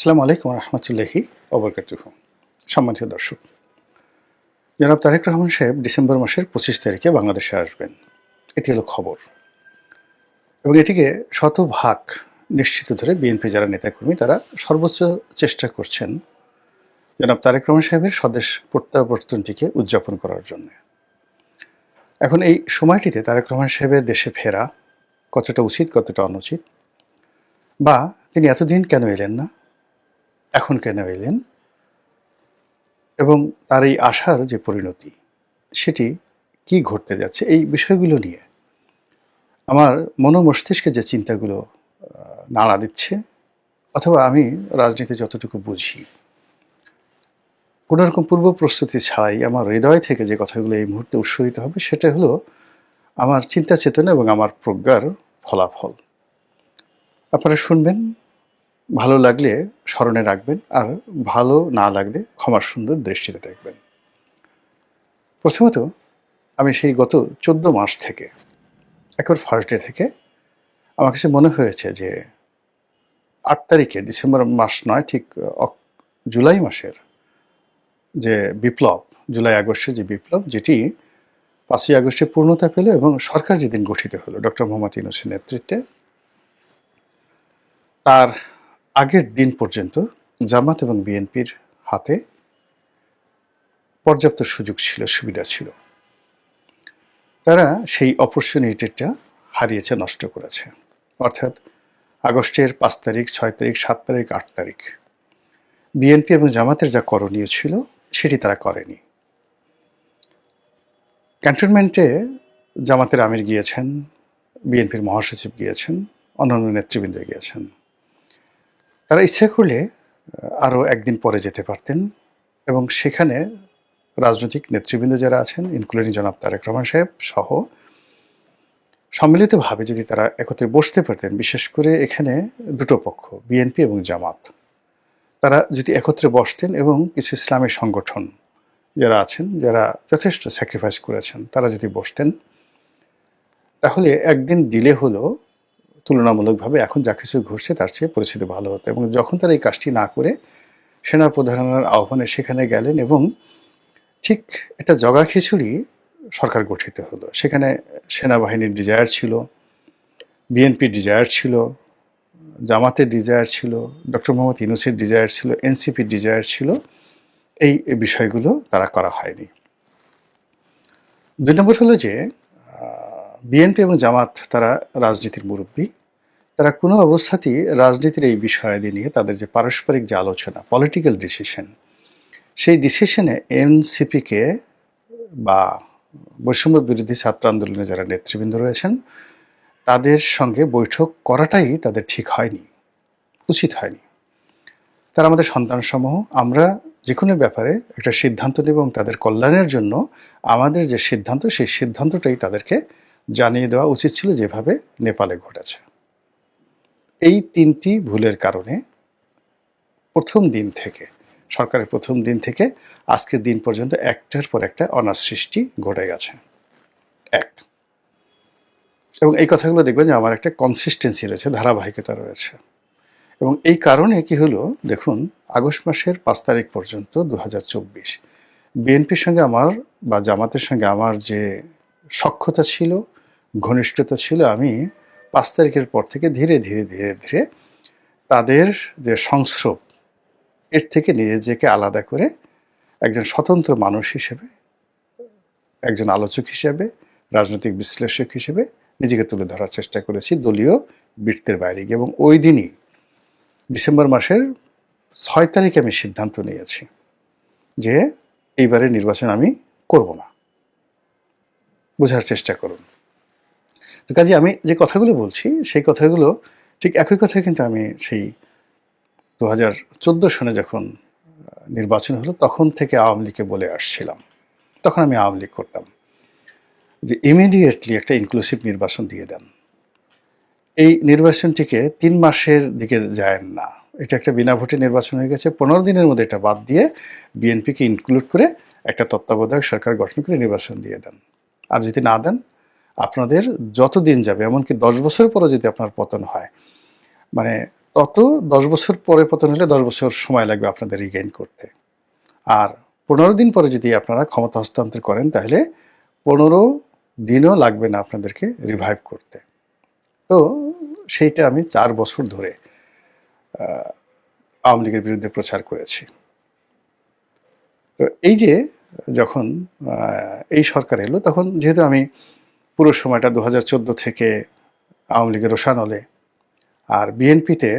আসসালামু আলাইকুম রহমতুল্লাহি ওবরকাতুহ। সম্মানিত দর্শক, জনাব তারেক রহমান সাহেব ডিসেম্বর মাসের পঁচিশ তারিখে বাংলাদেশে আসবেন। এটি হলো খবর। এবং এটিকে শতভাগ নিশ্চিত ধরে বিএনপি যারা নেতাকর্মী, তারা সর্বোচ্চ চেষ্টা করছেন জনাব তারেক রহমান সাহেবের স্বদেশ প্রত্যাবর্তনটিকে উদযাপন করার জন্য। এখন এই সময়টিতে তারেক রহমান সাহেবের দেশে ফেরা কতটা উচিত, কতটা অনুচিত? বা তিনি এতদিন কেন এলেন না? এখন কেন এলেন? এবং তার এই আশার যে পরিণতি, সেটি কি ঘটতে যাচ্ছে এই বিষয়গুলো নিয়ে? আমার মনোমস্তিষ্কে যে চিন্তাগুলো নাড়া দিচ্ছে, অথবা আমি রাজনীতি যতটুকু বুঝি, কোনো রকম পূর্ব প্রস্তুতি ছাড়াই আমার হৃদয় থেকে যে কথাগুলো এই মুহূর্তে উৎসরিত হবে, সেটা হলো আমার চিন্তা চেতনা এবং আমার প্রজ্ঞার ফলাফল। আপনারা শুনবেন, ভালো লাগলে স্মরণে রাখবেন আর ভালো না লাগলে ক্ষমার সুন্দর দৃষ্টিতে দেখবেন। প্রথমত, আমি সেই গত চোদ্দ মাস থেকে, একবার ফার্স্ট ডে থেকে, আমার কাছে মনে হয়েছে যে আট তারিখে ডিসেম্বর মাস নয়, ঠিক জুলাই মাসের যে বিপ্লব, জুলাই আগস্টের যে বিপ্লব, যেটি পাঁচই আগস্টে পূর্ণতা পেল এবং সরকার যেদিন গঠিত হলো, ডক্টর মোহাম্মদ ইউনুসের নেতৃত্বে, তার আগের দিন পর্যন্ত জামাত এবং বিএনপির হাতে পর্যাপ্ত সুযোগ ছিল, সুবিধা ছিল। তারা সেই অপরচুনিটিটা হারিয়েছে, নষ্ট করেছে। অর্থাৎ আগস্টের পাঁচ তারিখ, ছয় তারিখ, সাত তারিখ, আট তারিখ। বিএনপি এবং জামাতের যা করণীয় ছিল, সেটি তারা করেনি। ক্যান্টনমেন্টে জামাতের আমির গিয়েছেন, বিএনপির মহাসচিব গিয়েছেন, অন্যান্য নেতৃবৃন্দ গিয়েছেন। তারা ইচ্ছা করলে আরও একদিন পরে যেতে পারতেন এবং সেখানে রাজনৈতিক নেতৃবৃন্দ যারা আছেন ইনক্লুডিং জনাব তারেক রহমান সাহেব সহ, সম্মিলিতভাবে যদি তারা একত্রে বসতে পারতেন, বিশেষ করে এখানে দুটো পক্ষ বিএনপি এবং জামাত, তারা যদি একত্রে বসতেন এবং কিছু ইসলামী সংগঠন যারা আছেন, যারা যথেষ্ট স্যাক্রিফাইস করেছেন, তারা যদি বসতেন, তাহলে একদিন ডিলে হলো তুলনামূলকভাবে এখন যা কিছু ঘটছে তার চেয়ে পরিস্থিতি ভালো হতো এবং যখন তারা এই কাজটি না করে সেনা প্রধানের আহ্বানে সেখানে গেলেন এবং ঠিক একটা জগা খিচুড়ি সরকার গঠিত হলো। সেখানে সেনাবাহিনীর ডিজায়ার ছিল বিএনপির ডিজায়ার ছিল, জামাতের ডিজায়ার ছিল ডক্টর মোহাম্মদ ইউনুসের ডিজায়ার ছিল এনসিপির ডিজায়ার ছিল, এই বিষয়গুলো তারা করা হয়নি। দুই নম্বর হলো যে বিএনপি এবং জামাত তারা রাজনীতির মুরব্বী। তারা কোনো অবস্থাতেই রাজনীতির এই বিষয়াদি নিয়ে তাদের যে পারস্পরিক যে আলোচনা পলিটিক্যাল ডিসিশন সেই ডিসিশনে এনসিপিকে বা বৈষম্য বিরোধী ছাত্র আন্দোলনে যারা নেতৃবৃন্দ রয়েছেন, তাদের সঙ্গে বৈঠক করাটাই তাদের ঠিক হয়নি, উচিত হয়নি। তারা আমাদের সন্তানসমূহ, আমরা যে কোনো ব্যাপারে একটা সিদ্ধান্ত নেব এবং তাদের কল্যাণের জন্য আমাদের যে সিদ্ধান্ত, সেই সিদ্ধান্তটাই তাদেরকে জানিয়ে দেওয়া উচিত ছিল যেভাবে নেপালে ঘটেছে। এই তিনটি ভুলের কারণে প্রথম দিন থেকে, সরকারের প্রথম দিন থেকে আজকের দিন পর্যন্ত একটার পর একটা অনার সৃষ্টি ঘটে গেছে। এক। এবং এই কথাগুলো দেখবেন যে আমার একটা কনসিস্টেন্সি রয়েছে, ধারাবাহিকতা রয়েছে। এবং এই কারণে কি হলো? দেখুন, আগস্ট মাসের পাঁচ তারিখ পর্যন্ত দু হাজার চব্বিশ, বিএনপির সঙ্গে আমার বা জামাতের সঙ্গে আমার যে সক্ষতা ছিল ঘনিষ্ঠতা ছিল আমি পাঁচ তারিখের পর থেকে ধীরে ধীরে ধীরে ধীরে তাদের যে সংস্রব, এর থেকে নিজেকে আলাদা করে একজন স্বতন্ত্র মানুষ হিসেবে, একজন আলোচক হিসেবে, রাজনৈতিক বিশ্লেষক হিসেবে নিজেকে তুলে ধরার চেষ্টা করেছি দলীয় বৃত্তের বাইরে গিয়ে এবং ওই দিনই ডিসেম্বর মাসের ছয় তারিখে আমি সিদ্ধান্ত নিয়েছি যে এইবারের নির্বাচন আমি করব না। বোঝার চেষ্টা করুন। তো কাজে আমি যে কথাগুলো বলছি, সেই কথাগুলো ঠিক একই কথা কিন্তু আমি সেই দু হাজার চোদ্দ সনে যখন নির্বাচন হলো, তখন থেকে আওয়ামী লীগকে বলে আসছিলাম। তখন আমি আওয়ামী লীগ করতাম। যে ইমিডিয়েটলি একটা ইনক্লুসিভ নির্বাচন দিয়ে দেন। এই নির্বাচনটিকে তিন মাসের দিকে যায় না। এটা একটা বিনা ভোটে নির্বাচন হয়ে গেছে। পনেরো দিনের মধ্যে এটা বাদ দিয়ে বিএনপিকে ইনক্লুড করে একটা তত্ত্বাবধায়ক সরকার গঠন করে নির্বাচন দিয়ে দেন। আর যদি না দেন আপনাদের যত দিন যাবে, এমনকি দশ বছর পরও যদি আপনার পতন হয় মানে তত দশ বছর পরে পতন হলে দশ বছর সময় লাগবে আপনাদের রিগেইন করতে। আর পনেরো দিন পরে যদি আপনারা ক্ষমতা হস্তান্তর করেন, তাহলে পনেরো দিনও লাগবে না আপনাদেরকে রিভাইভ করতে। তো সেইটা আমি চার বছর ধরে আওয়ামী লীগের বিরুদ্ধে প্রচার করেছি। তো এই যে যখন এই সরকার এলো, তখন যেহেতু আমি পুরো সময়টা দু হাজার চোদ্দ থেকে আওয়ামী লীগের রোশানলে আর বিএনপিতে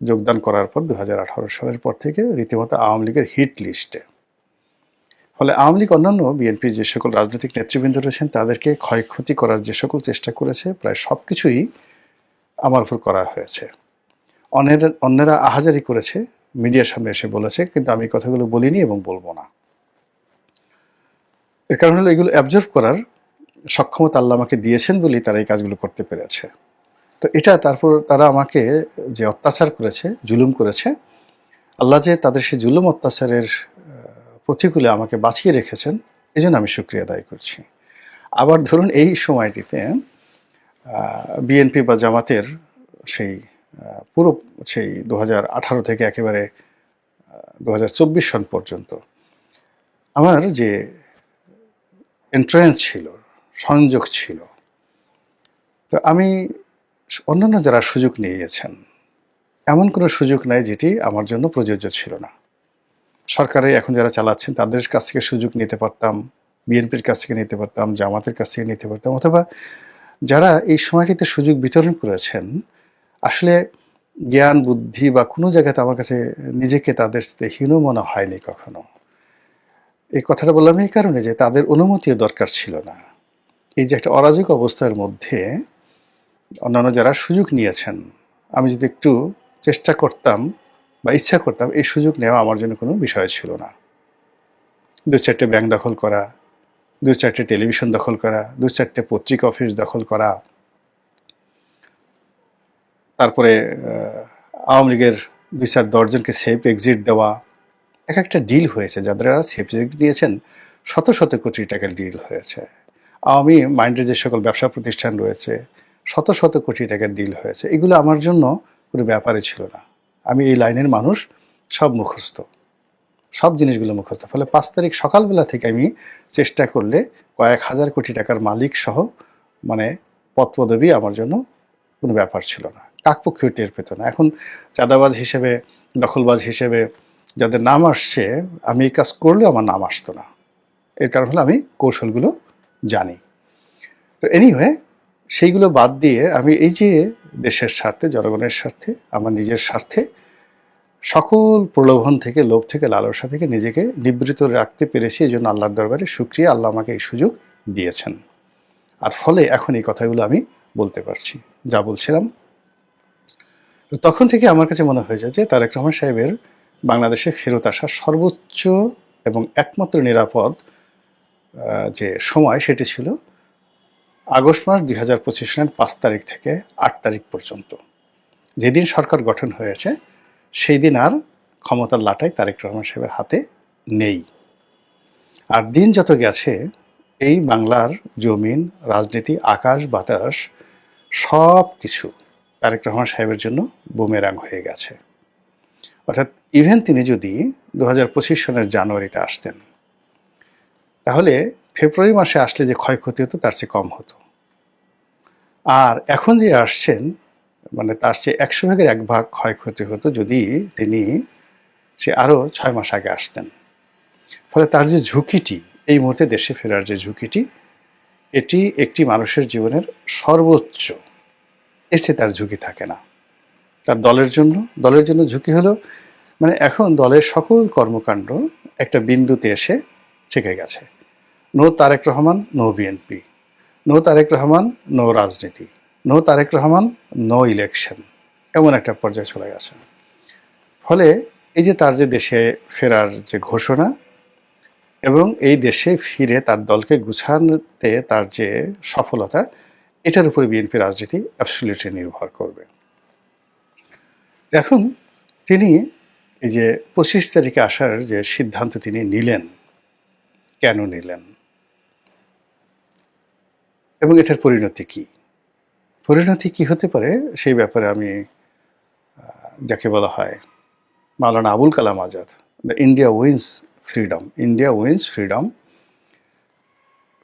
যোগদান করার পর দু হাজার আঠারো সালের পর থেকে রীতিমতো আওয়ামী লীগের হিট লিস্টে। ফলে আওয়ামী লীগ অন্যান্য বিএনপির যে সকল রাজনৈতিক নেতৃবৃন্দ রয়েছেন, তাদেরকে ক্ষয়ক্ষতি করার যে সকল চেষ্টা করেছে, প্রায় সব কিছুই আমার উপর করা হয়েছে। অন্যেরা অন্যেরা আহাজারি করেছে, মিডিয়ার সামনে এসে বলেছে, কিন্তু আমি কথাগুলো বলিনি এবং বলব না। এর কারণ হলো এগুলো অ্যাবজর্ভ করার সক্ষমতা আল্লাহ আমাকে দিয়েছেন বলেই তারা এই কাজগুলো করতে পেরেছে। তো এটা তারপর তারা আমাকে যে অত্যাচার করেছে, জুলুম করেছে, আল্লাহ যে তাদের সেই জুলুম অত্যাচারের প্রতিকূলে আমাকে বাঁচিয়ে রেখেছেন এই জন্য আমি সুক্রিয়া আদায় করছি। আবার ধরুন এই সময়টিতে বিএনপি বা জামাতের সেই পুরো সেই দু থেকে একেবারে দু হাজার চব্বিশ সন পর্যন্ত, আমার যে এন্ট্রান্স ছিল সংযোগ ছিল। তো আমি অন্যান্য যারা সুযোগ নিয়ে নিয়েছেন, এমন কোনো সুযোগ নাই যেটি আমার জন্য প্রযোজ্য ছিল না। সরকারে এখন যারা চালাচ্ছেন, তাদের কাছ থেকে সুযোগ নিতে পারতাম, বিএনপির কাছ থেকে নিতে পারতাম, জামাতের কাছ থেকে নিতে পারতাম, অথবা যারা এই সময়টিতে সুযোগ বিতরণ করেছেন, আসলে জ্ঞান, বুদ্ধি বা কোনো জায়গাতে আমার কাছে নিজেকে তাদের সাথে হীন মনে হয়নি কখনো। এই কথাটা বললাম এই কারণে যে তাদের অনুমতিও দরকার ছিল না। এই যে একটা অরাজক অবস্থার মধ্যে অন্যান্য যারা সুযোগ নিয়েছেন, আমি যদি একটু চেষ্টা করতাম বা ইচ্ছা করতাম, এই সুযোগ নেওয়া আমার জন্য কোনো বিষয় ছিল না। দু চারটে ব্যাংক দখল করা, দু চারটে টেলিভিশন দখল করা, দু চারটে পত্রিকা অফিস দখল করা, তারপরে আওয়ামী লীগের দুই চার দশজনকে সেফ এক্সিট দেওয়া, এক একটা ডিল হয়েছে। যারা সেফ এক্সিট দিয়েছেন শত শত কোটি টাকার ডিল হয়েছে। আওয়ামী মাইন্ডের যে সকল ব্যবসা প্রতিষ্ঠান রয়েছে, শত শত কোটি টাকার ডিল হয়েছে, এগুলো আমার জন্য কোনো ব্যাপারই ছিল না। আমি এই লাইনের মানুষ, সব মুখস্থ। সব জিনিসগুলো মুখস্থ। ফলে পাঁচ তারিখ সকালবেলা থেকে আমি চেষ্টা করলে কয়েক হাজার কোটি টাকার মালিক সহ মানে পদ পদবি আমার জন্য কোনো ব্যাপার ছিল না। কাকপক্ষেও টের পেত না। এখন চাঁদাবাজ হিসেবে, দখলবাজ হিসেবে যাদের নাম আসছে, আমি এই কাজ করলেও আমার নাম আসতো না। এর কারণ হলো আমি কৌশলগুলো জানি। তো এনিওয়ে সেইগুলো বাদ দিয়ে আমি এই যে দেশের স্বার্থে, জনগণের স্বার্থে, আমার নিজের স্বার্থে, সকল প্রলোভন থেকে, লোভ থেকে, লালসা থেকে নিজেকে নিবৃত রাখতে পেরেছি। এই জন্য আল্লাহর দরবারে সুক্রিয়া আল্লাহ আমাকে এই সুযোগ দিয়েছেন। আর ফলে এখন এই কথাগুলো আমি বলতে পারছি। যা বলছিলাম। তো তখন থেকে আমার কাছে মনে হয়েছে যে তারেক রহমান সাহেবের বাংলাদেশে ফেরত আসা সর্বোচ্চ এবং একমাত্র নিরাপদ যে সময় সেটি ছিল আগস্ট মাস দুই হাজার পঁচিশ সালের পাঁচ তারিখ থেকে আট তারিখ পর্যন্ত। যেদিন সরকার গঠন হয়েছে, সেই দিন আর ক্ষমতার লাটাই তারেক রহমান সাহেবের হাতে নেই। আর দিন যত গেছে, এই বাংলার জমিন, রাজনীতি, আকাশ, বাতাস সব কিছু তারেক রহমান সাহেবের জন্য বুমেরাং হয়ে গেছে। অর্থাৎ ইভেন তিনি যদি দু হাজার পঁচিশ সনের জানুয়ারিতে আসতেন তাহলে ফেব্রুয়ারি মাসে আসলে যে ক্ষয়ক্ষতি হতো, তার চেয়ে কম হতো। আর এখন যে আসছেন মানে তার চেয়ে একশো ভাগের এক ভাগ ক্ষয়ক্ষতি হতো যদি তিনি সে আরও ছয় মাস আগে আসতেন। ফলে তার যে ঝুঁকিটি, এই মুহূর্তে দেশে ফেরার যে ঝুঁকিটি, এটি একটি মানুষের জীবনের সর্বোচ্চ। এসে তার ঝুঁকি থাকে না। তার দলের জন্য দলের জন্য ঝুঁকি হলো মানে এখন দলের সকল কর্মকাণ্ড একটা বিন্দুতে এসে থেকে গেছে। No Tarek Rahman, no BNP. No Tarek Rahman, no রাজনীতি। No Tarek Rahman, no election. এমন একটা পর্যায়ে চলে গেছে। ফলে এই যে তার যে দেশে ফেরার যে ঘোষণা এবং এই দেশে ফিরে তার দলকে গুছানোতে তার যে সফলতা, এটার উপরে বিএনপি রাজনীতি অ্যাবসলিউটলি নির্ভর করবে। এখন তিনি এই যে পঁচিশ তারিখে আসার যে সিদ্ধান্ত তিনি নিলেন কেন নিলেন? এবং এটার পরিণতি কি? পরিণতি কি হতে পারে সেই ব্যাপারে আমি যাকে বলা হয় Maulana Abul Kalam Azad, the India wins freedom, India wins freedom,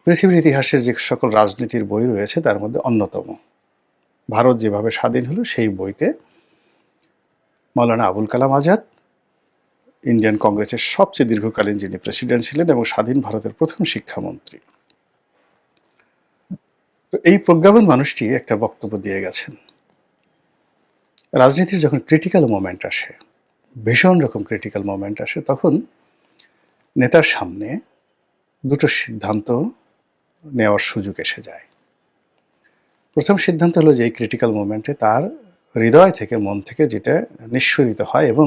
পৃথিবীর ইতিহাসে যে সকল রাজনীতির বই রয়েছে তার মধ্যে অন্যতম। ভারত যেভাবে স্বাধীন হলো সেই বইতে মাওলানা আবুল কালাম আজাদ ইন্ডিয়ান কংগ্রেসের সবচেয়ে দীর্ঘকালীন যিনি প্রেসিডেন্ট ছিলেন এবং স্বাধীন ভারতের প্রথম শিক্ষামন্ত্রী। তো এই প্রজ্ঞাপন মানুষটি একটা বক্তব্য দিয়ে গেছেন। রাজনীতির যখন ক্রিটিক্যাল মোমেন্ট আসে, ভীষণ রকম ক্রিটিক্যাল মোমেন্ট আসে, তখন নেতার সামনে দুটো সিদ্ধান্ত নেওয়ার সুযোগ এসে যায়। প্রথম সিদ্ধান্ত হলো যে এই ক্রিটিক্যাল মোমেন্টে তার হৃদয় থেকে, মন থেকে যেটা নিঃস্বরিত হয় এবং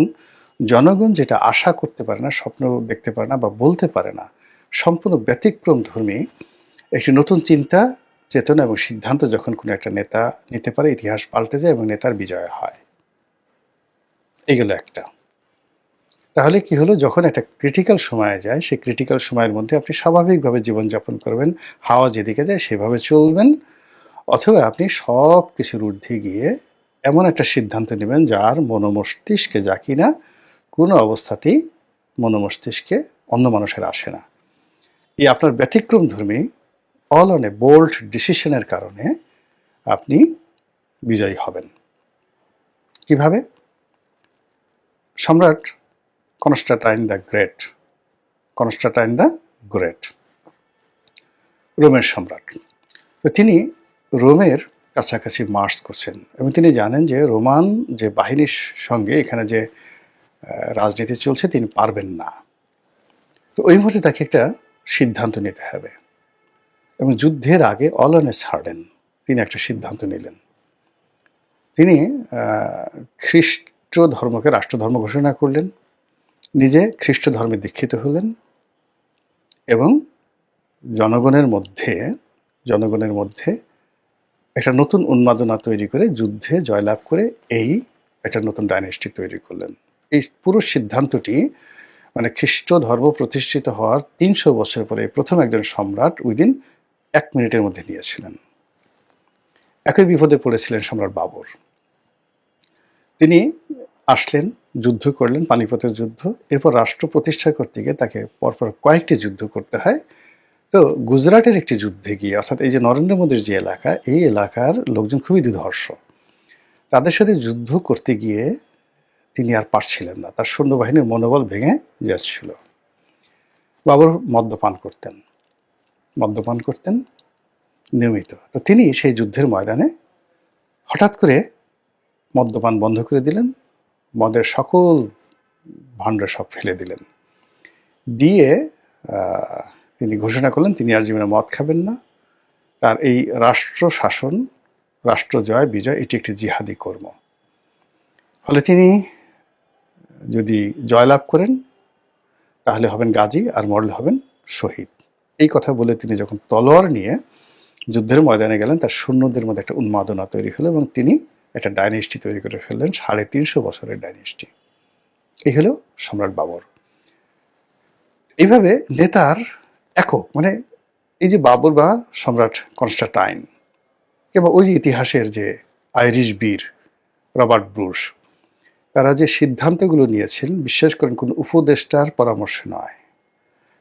জনগণ যেটা আশা করতে পারে না, স্বপ্ন দেখতে পারে না বা বলতে পারে না, সম্পূর্ণ ব্যতিক্রম ধর্মী একটি নতুন চিন্তা, চেতনা এবং সিদ্ধান্ত যখন কোনো একটা নেতা নিতে পারে, ইতিহাস পাল্টে যায় এবং নেতার বিজয় হয়। এগুলো একটা। তাহলে কি হলো? যখন একটা ক্রিটিক্যাল সময়ে যায়, সেই ক্রিটিক্যাল সময়ের মধ্যে আপনি স্বাভাবিকভাবে জীবনযাপন করবেন, হাওয়া যেদিকে যায় সেভাবে চলবেন, অথবা আপনি সব কিছুর ঊর্ধ্বে গিয়ে এমন একটা সিদ্ধান্ত নেবেন যার মনোমস্তিষ্কে যা কিনা কোনো অবস্থাতেই মনোমস্তিষ্কে অন্য মানুষের আসে না। এই আপনার ব্যতিক্রম ধর্মী অল অন এ বোল্ড ডিসিশনের কারণে আপনি বিজয়ী হবেন। কীভাবে? সম্রাট Constantine the great. Constantine the great. রোমের সম্রাট। তো তিনি রোমের কাছাকাছি মার্চ করছেন এবং তিনি জানেন যে রোমান যে বাহিনীর সঙ্গে এখানে যে রাজনীতি চলছে, তিনি পারবেন না। তো ওই মুহূর্তে তাকে একটা সিদ্ধান্ত নিতে হবে। এবং যুদ্ধের আগে অলনে ছাড়েন তিনি একটা সিদ্ধান্ত নিলেন। তিনি খ্রিস্ট ধর্মকে রাষ্ট্রধর্ম ঘোষণা করলেন, নিজে খ্রিস্ট ধর্মে দীক্ষিত হলেন এবং জনগণের মধ্যে জনগণের মধ্যে একটা নতুন উন্মাদনা তৈরি করে যুদ্ধে জয়লাভ করে এই একটা নতুন ডাইনেস্টি তৈরি করলেন। এই পুরো সিদ্ধান্তটি মানে খ্রিস্ট ধর্ম প্রতিষ্ঠিত হওয়ার তিনশো বছর পরে প্রথম একজন সম্রাট উইদিন এক মিনিটের মধ্যে নিয়েছিলেন। একই বিপদে পড়েছিলেন সম্রাট বাবর। তিনি আসলেন, যুদ্ধ করলেন, পানিপথের যুদ্ধ, এরপর রাষ্ট্র প্রতিষ্ঠা করতে গিয়ে তাকে পরপর কয়েকটি যুদ্ধ করতে হয়। তো গুজরাটের একটি যুদ্ধে গিয়ে, অর্থাৎ এই যে নরেন্দ্র মোদীর যে এলাকা, এই এলাকার লোকজন খুবই দুধর্ষ। তাদের সাথে যুদ্ধ করতে গিয়ে তিনি আর পারছিলেন না। তার সৈন্যবাহিনীর মনোবল ভেঙে যাচ্ছিল। বাবর মদ্যপান করতেন। মদ্যপান করতেন নিয়মিত। তো তিনি সেই যুদ্ধের ময়দানে হঠাৎ করে মদ্যপান বন্ধ করে দিলেন। মদের সকল ভাণ্ড সব ফেলে দিলেন। দিয়ে তিনি ঘোষণা করলেন, তিনি আর জীবনে মদ খাবেন না। তার এই রাষ্ট্র শাসন, রাষ্ট্র জয়, বিজয়, এটি একটি জিহাদি কর্ম। ফলে তিনি যদি জয়লাভ করেন, তাহলে হবেন গাজী আর মরলে হবেন শহীদ। এই কথা বলে তিনি যখন তলোয়ার নিয়ে যুদ্ধের ময়দানে গেলেন, তার সৈন্যদের মধ্যে একটা উন্মাদনা তৈরি হলো এবং তিনি একটা ডাইনেস্টি তৈরি করে ফেললেন, সাড়ে তিনশো বছরের ডাইনেস্টি এই হলো সম্রাট বাবর। এইভাবে নেতার একক মানে এই যে বাবর বা সম্রাট কনস্টাটাইন কিংবা ওই যে ইতিহাসের যে আইরিশ বীর রবার্ট ব্রুশ তারা যে সিদ্ধান্তগুলো নিয়েছেন, বিশ্বাস করেন, কোনো উপদেষ্টার পরামর্শ নয়।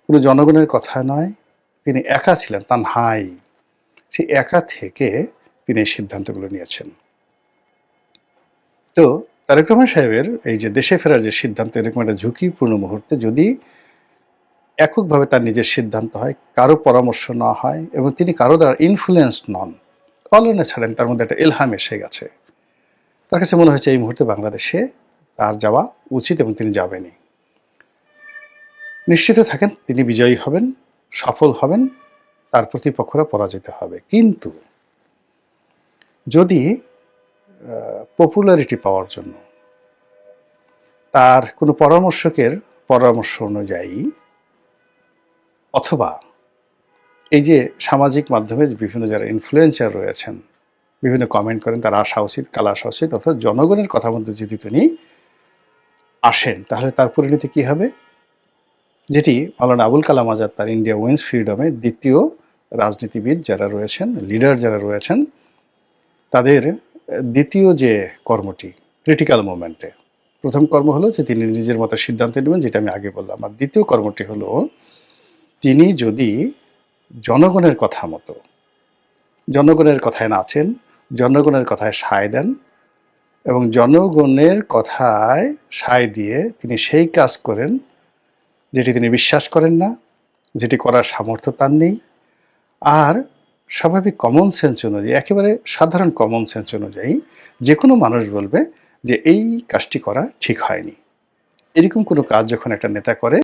কোনো জনগণের কথা নয়। তিনি একা ছিলেন তান হাই সেই একা থেকে তিনি এই সিদ্ধান্তগুলো নিয়েছেন। তো তারেক রহমান সাহেবের এই যে দেশে ফেরার যে সিদ্ধান্ত, এরকম একটা ঝুঁকিপূর্ণ মুহূর্তে যদি এককভাবে তার নিজের সিদ্ধান্ত হয়, কারও পরামর্শ না হয়, এবং তিনি কারও দ্বারা ইনফ্লুয়েন্স নন কলনে ছাড়েন, তার মধ্যে একটা এলহাম এসে গেছে। তার কাছে মনে হয়েছে এই মুহূর্তে বাংলাদেশে তার যাওয়া উচিত এবং তিনি যাবেনই। নিশ্চিত থাকেন, তিনি বিজয়ী হবেন, সফল হবেন, তার প্রতিপক্ষরা পরাজিত হবে। কিন্তু যদি পপুলারিটি পাওয়ার জন্য তার কোনো পরামর্শকের পরামর্শ অনুযায়ী অথবা এই যে সামাজিক মাধ্যমে বিভিন্ন যারা ইনফ্লুয়েন্সার রয়েছেন বিভিন্ন কমেন্ট করেন, তার আসা উচিত, কাল আসা উচিত, অর্থাৎ জনগণের কথা মধ্যে যদি তিনি আসেন, তাহলে তার পরিণতি কি হবে? যেটি মাওলানা আবুল কালাম আজাদ, তার ইন্ডিয়া উইন্স ফ্রিডমে দ্বিতীয় রাজনীতিবিদ যারা রয়েছেন লিডার যারা রয়েছেন, তাদের দ্বিতীয় যে কর্মটি ক্রিটিক্যাল মোমেন্টে প্রথম কর্ম হলো যে তিনি নিজের মতো সিদ্ধান্ত নেবেন, যেটা আমি আগে বললাম। আর দ্বিতীয় কর্মটি হলো, তিনি যদি জনগণের কথা মতো, জনগণের কথায় নাচেন জনগণের কথায় সায় দেন এবং জনগণের কথায় সায় দিয়ে তিনি সেই কাজ করেন যেটি তিনি বিশ্বাস করেন না, যেটি করার সামর্থ্য তার নেই। আর স্বাভাবিক কমন সেন্স অনুযায়ী, একেবারে সাধারণ কমন সেন্স অনুযায়ী যে কোনো মানুষ বলবে যে এই কাজটি করা ঠিক হয়নি। এরকম কোনো কাজ যখন একটা নেতা করে